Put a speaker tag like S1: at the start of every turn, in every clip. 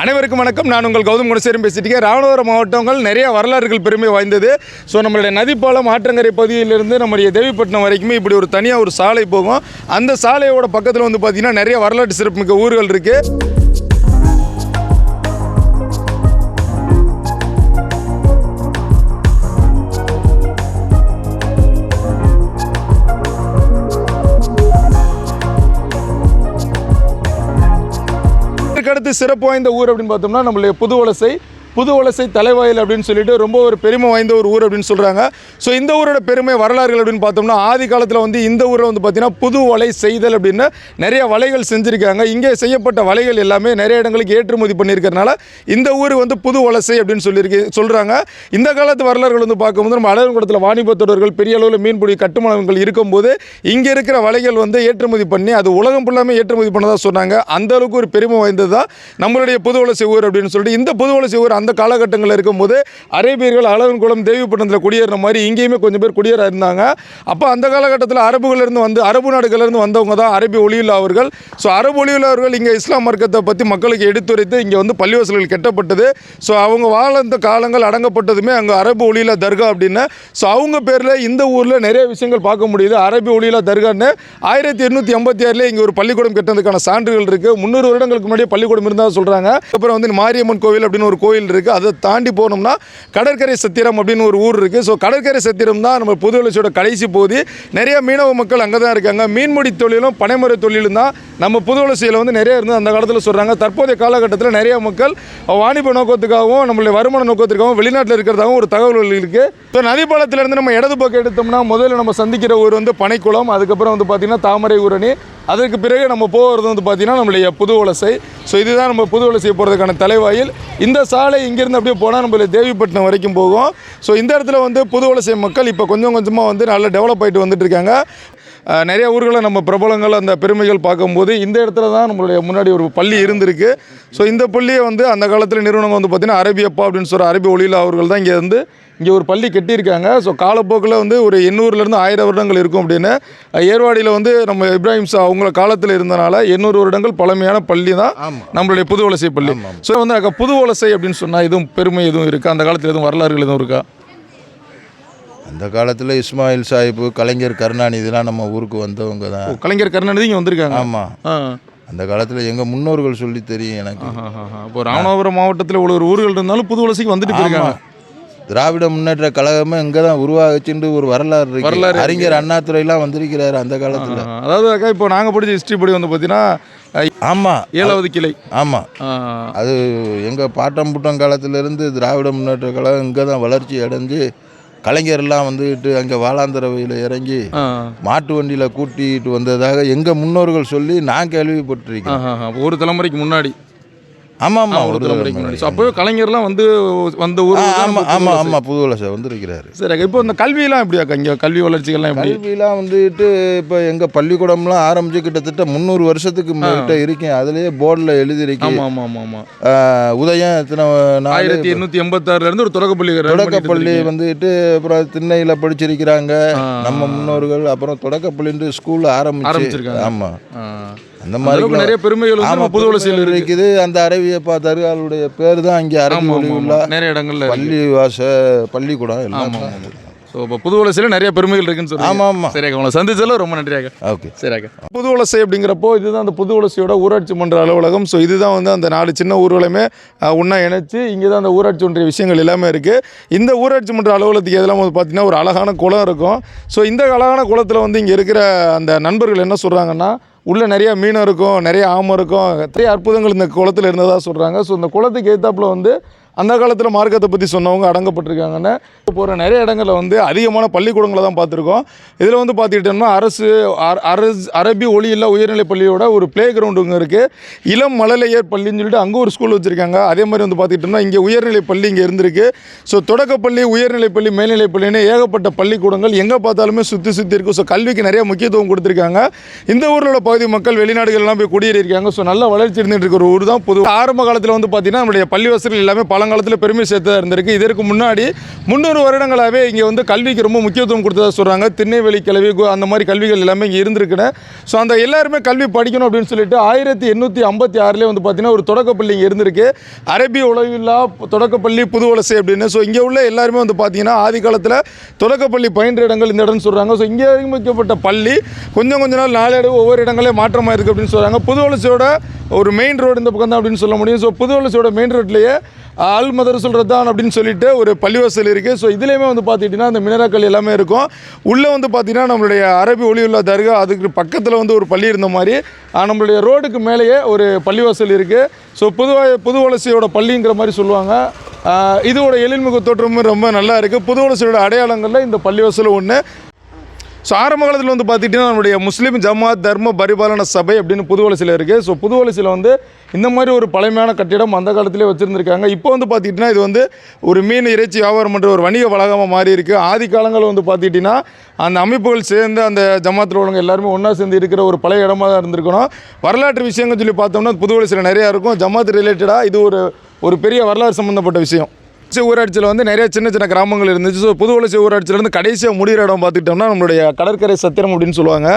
S1: அனைவருக்கும் வணக்கம். நான் உங்கள் கௌதம் குணசேரம் பேசிட்டு இருக்கேன். ராமநாதபுரம் மாவட்டங்கள் நிறைய வரலாறுகள் பெருமை வாய்ந்தது. ஸோ நம்மளுடைய நதிப்பாலம் ஆற்றங்கரை பகுதியிலிருந்து நம்முடைய தேவிப்பட்டினம் வரைக்குமே இப்படி ஒரு தனியாக ஒரு சாலை போகும். அந்த சாலையோட பக்கத்தில் வந்து பார்த்திங்கன்னா நிறைய வரலாற்று சிறப்புமிக்க ஊர்கள் இருக்குது சிறப்பு வாய்ந்த ஊர் அப்படின்னு பார்த்தோம்னா நம்மளுடைய புது வலசை புது வலசை தலைவாயில் அப்படின்னு சொல்லிட்டு ரொம்ப ஒரு பெருமை வாய்ந்த ஒரு ஊர் அப்படின்னு சொல்கிறாங்க ஸோ இந்த ஊரோட பெருமை வரலாறுகள் அப்படின்னு பார்த்தோம்னா ஆதி காலத்தில் வந்து இந்த ஊரில் வந்து பார்த்திங்கன்னா புது வலை செய்தல் அப்படின்னு நிறைய வலைகள் செஞ்சுருக்காங்க. இங்கே செய்யப்பட்ட வலைகள் எல்லாமே நிறைய இடங்களுக்கு ஏற்றுமதி பண்ணியிருக்கிறனால இந்த ஊர் வந்து புது வலசை அப்படின்னு சொல்லியிருக்கு சொல்கிறாங்க இந்த காலத்து வரலாறுகள் வந்து பார்க்கும்போது நம்ம அழகங்குடத்தில் வாணிபத்தொடர்கள் பெரிய அளவில் மீன்பிடி கட்டுமானங்கள் இருக்கும்போது இங்கே இருக்கிற வலைகள் வந்து ஏற்றுமதி பண்ணி அது உலகம் ஃபுல்லாமே ஏற்றுமதி பண்ணதாக சொன்னாங்க. அந்த அளவுக்கு ஒரு பெருமை வாய்ந்தது தான் நம்மளுடைய புது வலசை ஊர் அப்படின்னு சொல்லிட்டு இந்த புது வலசை ஊர் அந்த காலகட்டங்களில் இருக்கும்போது அரேபியர்கள் அழகன்குளம் தேவிப்பட்டினத்தில் குடியேறின மாதிரி இங்கேயுமே கொஞ்சம் பேர் குடியேற இருந்தாங்க. அப்போ அந்த காலகட்டத்தில் அரபுகளிலிருந்து வந்து அரபு நாடுகளிலிருந்து வந்தவங்க தான் அரபி ஒளியுள்ள அவர்கள். ஸோ அரபு ஒளியுள்ள அவர்கள் இங்கே இஸ்லாம் மார்க்கத்தை பற்றி மக்களுக்கு எடுத்துரைத்து இங்கே வந்து பள்ளிவாசல்கள் கெட்டப்பட்டது. ஸோ அவங்க வாழ்ந்த காலங்கள் அடங்கப்பட்டதுமே அங்கே அரபு ஒளியில் தர்கா அப்படின்னு. ஸோ அவங்க பேரில் இந்த ஊரில் நிறைய விஷயங்கள் பார்க்க முடியுது. அரபி ஒளியில் தர்கான்னு ஆயிரத்தி எண்ணூற்றி ஐம்பத்தி ஆறில் இங்கே ஒரு பள்ளிக்கூடம் கட்டினதுக்கான சான்றுகள் இருக்குது முந்நூறு வருடங்களுக்கு முன்னாடியே பள்ளிக்கூடம் இருந்தால் சொல்கிறாங்க அப்புறம் வந்து மாரியம்மன் கோவில் அப்படின்னு ஒரு கோவில் இருக்குது அதை தாண்டி போனோம்னா கடற்கரை சத்திரம் அப்படின்னு ஒரு ஊர் இருக்குது ஸோ கடற்கரை சத்திரம் தான் நம்ம புதுவளர்ச்சியோட கடைசி போது நிறைய மீனவ மக்கள் அங்கே தான் இருக்காங்க. மீன்முடி தொழிலும் பனைமுறை தொழிலும் தான் நம்ம புது வந்து நிறைய இருந்து அந்த காலத்தில் சொல்கிறாங்க தற்போதைய காலகட்டத்தில் நிறைய மக்கள் வாணிப நோக்கத்துக்காகவும் நம்மளுடைய வருமான நோக்கத்துக்காகவும் வெளிநாட்டில் இருக்கிறதாகவும் ஒரு தகவல்கள் இருக்குது ஸோ நதிப்பாலத்திலேருந்து நம்ம இடது பக்கம் எடுத்தோம்னா முதல்ல நம்ம சந்திக்கிற ஊர் வந்து பனைக்குளம். அதுக்கப்புறம் வந்து பார்த்திங்கன்னா தாமரை ஊரணி. அதற்கு பிறகு நம்ம போகிறது வந்து பார்த்திங்கன்னா நம்மளுடைய புது வலசை ஸோ இதுதான் நம்ம புது செய்ய போகிறதுக்கான தலைவாயில். இந்த சாலை இங்கேருந்து அப்படியே போனால் நம்மளுடைய தேவிப்பட்டினம் வரைக்கும் போகும். ஸோ இந்த இடத்துல வந்து புது வலசை மக்கள் இப்போ கொஞ்சம் கொஞ்சமாக வந்து நல்லா டெவலப் ஆகிட்டு வந்துட்டு இருக்காங்க. நிறைய ஊர்களில் நம்ம பிரபலங்கள் அந்த பெருமைகள் பார்க்கும்போது இந்த இடத்துல தான் நம்மளுடைய முன்னாடி ஒரு பள்ளி இருந்திருக்கு. ஸோ இந்த பள்ளியை வந்து அந்த காலத்தில் நிறுவனம் வந்து பார்த்திங்கன்னா அரபியப்பா அப்படின்னு சொல்கிற அரபி ஒளியில் அவர்கள் தான் இங்கே வந்து இங்கே ஒரு பள்ளி கட்டியிருக்காங்க. ஸோ காலப்போக்கில் வந்து ஒரு எண்ணூறுலேருந்து ஆயிரம் வருடங்கள் இருக்கும் அப்படின்னு. ஏர்வாடியில் வந்து நம்ம இப்ராஹிம் ஷா அவங்கள காலத்தில் இருந்தனால எண்ணூறு வருடங்கள் பழமையான பள்ளி தான் நம்மளுடைய புது வலசை பள்ளி. ஸோ வந்து புது வலசை அப்படின்னு சொன்னால் எதுவும் பெருமை எதுவும் இருக்கா? அந்த காலத்தில் எதுவும் வரலாறுகள் எதுவும் இருக்கா?
S2: அந்த காலத்தில் இஸ்மாயில் சாஹிப்பு கலைஞர் கருணாநிதிலாம் நம்ம ஊருக்கு வந்தவங்க தான்.
S1: கலைஞர் கருணாநிதி இங்கே வந்திருக்காங்க.
S2: ஆமாம் அந்த காலத்தில் எங்கள் முன்னோர்கள் சொல்லி தெரியும் எனக்கு.
S1: இப்போ ராமநாதபுரம் மாவட்டத்தில் ஒரு ஊர்கள் இருந்தாலும் புது வலசைக்கு வந்துட்டு போயிருக்காங்க.
S2: ஆமா. திராவிட முன்னேற்ற கழகமே இங்கே தான் உருவாச்சுட்டு ஒரு வரலாறு இருக்கு.
S1: வரலாறு.
S2: அறிஞர் அண்ணாதுரைலாம் வந்திருக்கிறாரு அந்த காலத்தில்.
S1: அதாவது அக்கா இப்போ நாங்கள் படிச்ச ஹிஸ்ட்ரி படி வந்து பார்த்தீங்கன்னா
S2: ஆமாம்
S1: ஏழாவது கிளை.
S2: ஆமாம் அது எங்கள் பாட்டம் புட்டம் காலத்திலேருந்து திராவிட முன்னேற்ற கழகம் இங்கே தான் வளர்ச்சி அடைஞ்சு கலைஞர்லாம் வந்துட்டு அங்கே வாளாந்தரவையில் இறங்கி மாட்டு வண்டியில் கூட்டிகிட்டு வந்ததாக எங்கள் முன்னோர்கள் சொல்லி நான் கேள்விப்பட்டிருக்கேன்.
S1: ஒரு தலைமுறைக்கு முன்னாடி.
S2: ஆமாம் ஆமாம்
S1: ஒரு ஸோ அப்போவே கலைஞர்லாம் வந்து வந்த ஊர்
S2: ஆமாம் ஆமாம் ஆமாம் புது வலசை வந்திருக்கிறாரு.
S1: சரி இப்போ இந்த கல்வியெல்லாம் எப்படி அக்கா? இங்கே கல்வி வளர்ச்சிகள்லாம் எப்படி?
S2: கல்விலாம் வந்துட்டு இப்போ எங்கள் பள்ளிக்கூடம்லாம் ஆரம்பிச்சு கிட்டத்தட்ட முந்நூறு வருஷத்துக்கு மேட்ட இருக்கேன். அதுலேயே போர்டில் எழுதியிருக்கேன்.
S1: ஆமாம் ஆமாம் ஆமாம்
S2: உதயம் எத்தனை நாள்
S1: ஆயிரத்தி எண்ணூற்றி எண்பத்தாறுலேருந்து ஒரு தொடக்கப்பள்ளி
S2: தொடக்கப்பள்ளி. வந்துட்டு அப்புறம் திண்ணையில் படிச்சிருக்கிறாங்க. நம்ம முன்னோர்கள் அப்புறம் தொடக்கப்பள்ளின்ட்டு ஸ்கூல் ஆரம்பிச்சு.
S1: ஆரம்பிச்சிருக்காங்க.
S2: ஆமாம். அந்த மாதிரி
S1: நிறைய பெருமைகள் நம்ம புது இருக்கு
S2: இருக்குது அந்த அரவியப்பா தருகாலுடைய பேர் தான் இங்கே அரபி
S1: ஆமாம் ஆமாம் ஆமாம். நிறைய இடங்கள்ல.
S2: பள்ளி வாச பள்ளிக்கூடம் எல்லாம்
S1: ஆமாம் ஆமாம் ஸோ இப்போ புது வலசையில் நிறைய பெருமைகள் இருக்குன்னு சொல்லுவாங்க
S2: ஆமாம் ஆமாம்
S1: சரி அக்கா உங்களை சந்திச்சதில் ரொம்ப நன்றி அக்கா
S2: ஓகே
S1: சரி அக்கா. புது வலசை அப்படிங்கிறப்போ இதுதான் அந்த புது வலசையோட ஊராட்சி மன்ற அலுவலகம். ஸோ இதுதான் வந்து அந்த நாலு சின்ன ஊர்களுமே ஒண்ணா இணைச்சு இங்கே தான் அந்த ஊராட்சி ஒன்றிய விஷயங்கள் எல்லாமே இருக்குது இந்த ஊராட்சி மன்ற அலுவலகத்துக்கு எதெல்லாம் வந்து பார்த்தீங்கன்னா ஒரு அழகான குளம் இருக்கும். ஸோ இந்த அழகான குளத்தில் வந்து இங்கே இருக்கிற அந்த நண்பர்கள் என்ன சொல்கிறாங்கன்னா உள்ள நிறைய மீன் இருக்கும் நிறைய ஆமை இருக்கும். நிறைய அற்புதங்கள் இந்த குளத்தில் இருந்ததாக சொல்கிறாங்க ஸோ இந்த குளத்துக்கு ஏத்தாப்புல வந்து அந்த காலத்தில் மார்க்கத்தை பற்றி சொன்னவங்க அடங்கப்பட்டிருக்காங்கன்னு போகிற நிறைய இடங்களில் வந்து அதிகமான பள்ளிக்கூடங்களை தான் பார்த்துருக்கோம். இதில் வந்து பார்த்துக்கிட்டோம்னா அரசு அரசு அரபி ஒளியில்லா உயர்நிலைப் பள்ளியோட ஒரு ப்ளே கிரவுண்டுங்க இருக்குது இளம் மழலையர் பள்ளின்னு சொல்லிட்டு அங்கே ஒரு ஸ்கூல் வச்சுருக்காங்க. அதே மாதிரி வந்து பார்த்துக்கிட்டோம்னா இங்கே உயர்நிலைப் பள்ளி இங்கே இருந்திருக்கு. ஸோ தொடக்கப்பள்ளி உயர்நிலைப் பள்ளி மேல்நிலைப் பள்ளின்னு ஏகப்பட்ட பள்ளிக்கூடங்கள் எங்கே பார்த்தாலுமே சுற்றி சுற்றி இருக்கும் ஸோ கல்விக்கு நிறைய முக்கியத்துவம் கொடுத்துருக்காங்க. இந்த ஊரில் உள்ள பகுதி மக்கள் வெளிநாடுகள்லாம் போய் குடியேறியிருக்காங்க. ஸோ நல்ல வளர்ச்சி இருந்துட்டு இருக்கிற ஊர் தான் பொதுவாக ஆரம்ப காலத்தில் வந்து பார்த்தீங்கன்னா நம்மளுடைய பள்ளி வசதிகள் எல்லாமே பல பழங்காலத்தில் பெருமை சேர்த்ததாக இருந்திருக்கு. இதற்கு முன்னாடி முந்நூறு வருடங்களாகவே இங்கே வந்து கல்விக்கு ரொம்ப முக்கியத்துவம் கொடுத்ததா சொல்கிறாங்க திருநெல்வேலி கல்வி கு- அந்த மாதிரி கல்விகள் எல்லாமே இங்கே இருந்திருக்குன்னு. ஸோ அந்த எல்லாருமே கல்வி படிக்கணும் அப்படின்னு சொல்லிட்டு ஆயிரத்தி எண்ணூற்றி ஐம்பத்தி ஆறிலே வந்து பார்த்தீங்கன்னா ஒரு தொடக்கப்பள்ளி இங்கே இருந்திருக்கு. அரபிய உலகில்லா தொடக்கப்பள்ளி புது வலசை அப்படின்னு. ஸோ இங்கே உள்ள எல்லாருமே வந்து பார்த்தீங்கன்னா ஆதி காலத்தில் தொடக்கப்பள்ளி பயின்ற இடங்கள் இந்த இடம்னு சொல்கிறாங்க ஸோ இங்கே அறிமுகப்பட்ட பள்ளி கொஞ்சம் கொஞ்ச நாள் நாளடைவு ஒவ்வொரு இடங்களே மாற்றமாக இருக்குது அப்படின்னு சொல்கிறாங்க புது வலசையோட ஒரு மெயின் ரோடு இந்த பக்கம் தான் அப்படின்னு சொல்ல முடியும். ஸோ புது வலசையோட மெயின் ரோட்லேயே ஆல்மதர் சொல்கிறது தான் அப்படின்னு சொல்லிட்டு ஒரு பள்ளிவாசல் இருக்குது ஸோ இதுலேயுமே வந்து பார்த்துக்கிட்டிங்கன்னா அந்த மினராக்கள் எல்லாமே இருக்கும். உள்ளே வந்து பார்த்திங்கன்னா நம்மளுடைய அரபி ஒளியுள்ள தர்கா அதுக்கு பக்கத்தில் வந்து ஒரு பள்ளி இருந்த மாதிரி நம்மளுடைய ரோடுக்கு மேலேயே ஒரு பள்ளிவாசல் இருக்குது ஸோ புதுவா புது வலசையோட பள்ளிங்கிற மாதிரி சொல்லுவாங்க. இதோட எழில்முக தோற்றமும் ரொம்ப நல்லா இருக்குது புது வலசையோட அடையாளங்களில் இந்த பள்ளிவாசல் ஒன்று ஸோ ஆரம்ப காலத்தில் வந்து பார்த்துக்கிட்டிங்கன்னா நம்மளுடைய முஸ்லீம் ஜமாத் தர்ம பரிபாலன சபை அப்படின்னு புதுவலசியில் இருக்குது ஸோ புதுவலசியில் வந்து இந்த மாதிரி ஒரு பழமையான கட்டிடம் அந்த காலத்திலே வச்சுருந்துருக்காங்க. இப்போ வந்து பார்த்துக்கிட்டிங்கன்னா இது வந்து ஒரு மீன் இறைச்சி வியாபாரம் பண்ணுற ஒரு வணிக வளாகமாக மாறி இருக்குது ஆதி காலங்களில் வந்து பார்த்துக்கிட்டிங்கன்னா அந்த அமைப்புகள் சேர்ந்து அந்த ஜமாத்தில் உள்ளவங்க எல்லாருமே ஒன்றா சேர்ந்து இருக்கிற ஒரு பழைய இடமா தான் இருந்திருக்கணும். வரலாற்று விஷயங்கள் சொல்லி பார்த்தோம்னா புதுவலசில நிறையா இருக்கும். ஜமாத் ரிலேட்டடாக இது ஒரு ஒரு பெரிய வரலாறு சம்மந்தப்பட்ட விஷயம். ஊராட்சியில் வந்து நிறைய சின்ன சின்ன கிராமங்கள் இருந்துச்சு. ஸோ புது வளர்ச்சி ஊராட்சியிலேருந்து கடைசியாக முடிகிற இடம் பார்த்துக்கிட்டோம்னா நம்மளுடைய கடற்கரை சத்திரம் அப்படின்னு சொல்லுவாங்க.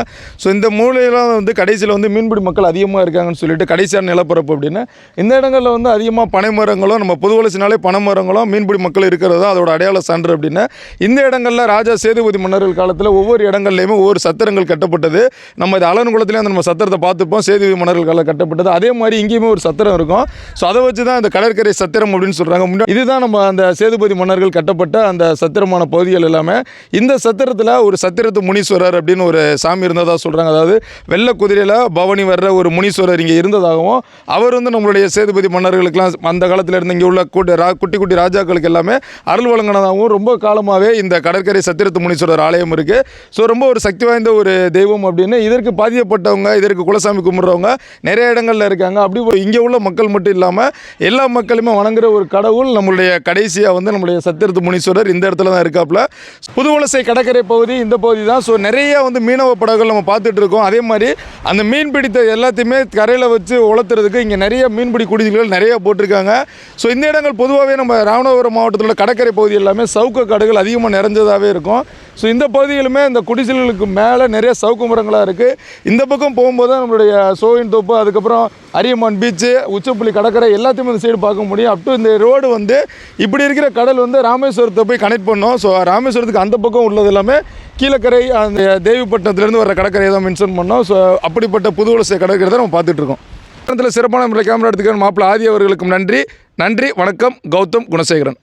S1: ஸோ இந்த மூலையெல்லாம் வந்து கடைசியில் வந்து மீன்பிடி மக்கள் அதிகமாக இருக்காங்கன்னு சொல்லிட்டு கடைசியான நிலப்பரப்பு அப்படின்னு. இந்த இடங்களில் வந்து அதிகமாக பனை மரங்களும் நம்ம புது வளர்ச்சினாலே பனை மரங்களும் மீன்பிடி மக்கள் இருக்கிறது தான் அதோட அடையாள சான்று அப்படின்னு. இந்த இடங்களில் ராஜா சேதுபதி மன்னர்கள் காலத்தில் ஒவ்வொரு இடங்கள்லையுமே ஒவ்வொரு சத்திரங்கள் கட்டப்பட்டது. நம்ம இது அலன்குளத்துலேயும் அந்த நம்ம சத்திரத்தை பார்த்துப்போம். சேதுபதி மன்னர்கள் காலம் கட்டப்பட்டது. அதே மாதிரி இங்கேயுமே ஒரு சத்திரம் இருக்கும். ஸோ அதை வச்சு தான் இந்த கடற்கரை சத்திரம் அப்படின்னு சொல்கிறாங்க முன்னாடி இதுதான் நம்ம அந்த சேதுபதி மன்னர்கள் கட்டப்பட்ட அந்த சத்திரமான பகுதிகள் எல்லாமே இந்த சத்திரத்தில் ஒரு சத்திரத்து முனீஸ்வரர் அப்படின்னு ஒரு சாமி இருந்ததாக சொல்கிறாங்க அதாவது வெள்ள குதிரையில் பவனி வர்ற ஒரு முனீஸ்வரர் இங்கே இருந்ததாகவும் அவர் வந்து நம்மளுடைய சேதுபதி மன்னர்களுக்கெல்லாம் அந்த காலத்தில் இருந்து இங்கே உள்ள கூட்டு ரா குட்டி குட்டி ராஜாக்களுக்கு எல்லாமே அருள் வழங்கினதாகவும் ரொம்ப காலமாகவே இந்த கடற்கரை சத்திரத்து முனீஸ்வரர் ஆலயம் இருக்குது ஸோ ரொம்ப ஒரு சக்தி வாய்ந்த ஒரு தெய்வம் அப்படின்னு இதற்கு பாதிக்கப்பட்டவங்க இதற்கு குலசாமி கும்பிட்றவங்க நிறைய இடங்கள்ல இருக்காங்க. அப்படி இங்கே உள்ள மக்கள் மட்டும் இல்லாமல் எல்லா மக்களுமே வணங்குற ஒரு கடவுள் நம்மளுடைய கடைசியாக வந்து நம்மளுடைய சத்திரத்து முனீஸ்வரர் இந்த இடத்துல தான் இருக்காப்புல. புதுவலசை கடற்கரை பகுதி இந்த பகுதி தான். ஸோ நிறைய வந்து மீனவ படகுகள் நம்ம பார்த்துட்டு இருக்கோம். அதே மாதிரி அந்த மீன் பிடித்த எல்லாத்தையுமே கரையில் வச்சு உளர்த்துறதுக்கு இங்கே நிறைய மீன்பிடி குடிகள் நிறைய போட்டிருக்காங்க. ஸோ இந்த இடங்கள் பொதுவாகவே நம்ம ராமநாதபுரம் மாவட்டத்தில் உள்ள கடற்கரை பகுதி எல்லாமே சவுக்க காடுகள் அதிகமாக நிறைஞ்சதாகவே இருக்கும். ஸோ இந்த பகுதியிலுமே இந்த குடிசைகளுக்கு மேலே நிறைய சவுக்கு மரங்களாக இருக்குது இந்த பக்கம் போகும்போது தான் நம்மளுடைய சோயின் தோப்பு அதுக்கப்புறம் அரியமான் பீச்சு உச்சப்புள்ளி கடற்கரை எல்லாத்தையுமே இந்த சைடு பார்க்க முடியும். அப் டு இந்த ரோடு வந்து இப்படி இருக்கிற கடல் வந்து ராமேஸ்வரத்தை போய் கனெக்ட் பண்ணோம். ஸோ ராமேஸ்வரத்துக்கு அந்த பக்கம் உள்ளது எல்லாமே கீழக்கரை அந்த தேவிப்பட்டினத்துலேருந்து வர கடற்கரையை தான் மென்ஷன் பண்ணோம். ஸோ அப்படிப்பட்ட புது புதுவலசை கடற்கரை தான் நம்ம பார்த்துட்ருக்கோம் சிறப்பான முறையில் கேமரா எடுத்துக்கிற மாப்பிள்ள ஆதி அவர்களுக்கும் நன்றி. நன்றி வணக்கம். கௌதம் குணசேகரன்.